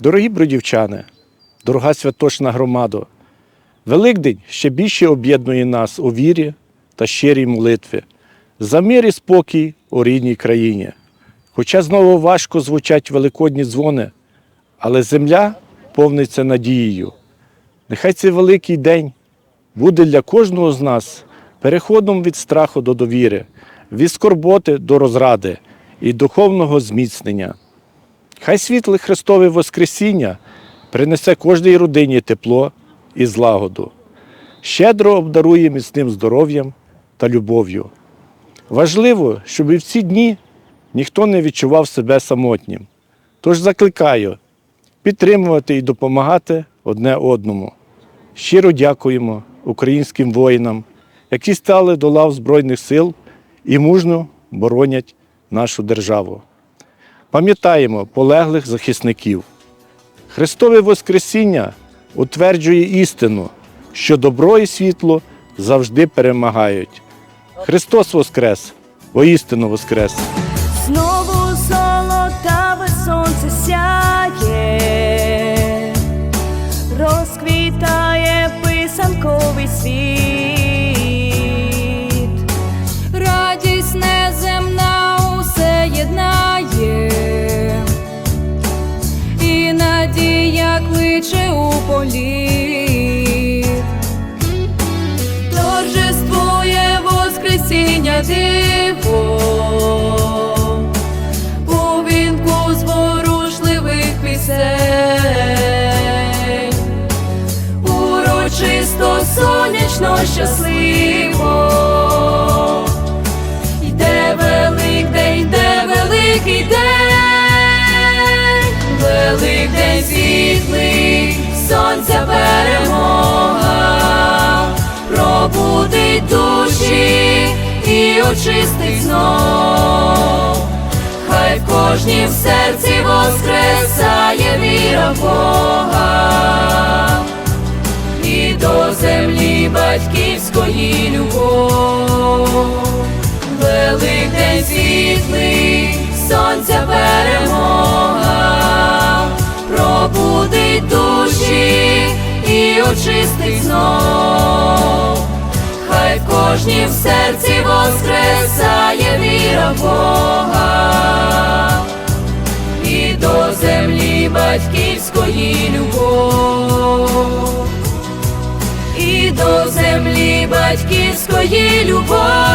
Дорогі бродівчани, дорога святошна громадо, Великдень ще більше об'єднує нас у вірі та щирій молитві за мир і спокій у рідній країні. Хоча знову важко звучать великодні дзвони, але земля повниться надією. Нехай цей великий день буде для кожного з нас переходом від страху до довіри, від скорботи до розради і духовного зміцнення. Хай світле Христове Воскресіння принесе кожній родині тепло і злагоду, щедро обдарує міцним здоров'ям та любов'ю. Важливо, щоб і в ці дні ніхто не відчував себе самотнім. Тож закликаю підтримувати і допомагати одне одному. Щиро дякуємо українським воїнам, які стали до лав Збройних сил і мужно боронять нашу державу. Пам'ятаємо полеглих захисників. Христове Воскресіння утверджує істину, що добро і світло завжди перемагають. Христос Воскрес! Воістину Воскрес! Кличе. Торжествує Воскресіння диво. У вінку зворушливих пісень, урочисто сонячно щасливо, очистить знов. Хай в кожнім серці воскресає віра в Бога і до землі батьківської любов. Великдень світлий, сонця перемога, пробудить душі і очистить знов. Хай в серці воскресає віра в Бога і до землі батьківської любов, і до землі батьківської любов.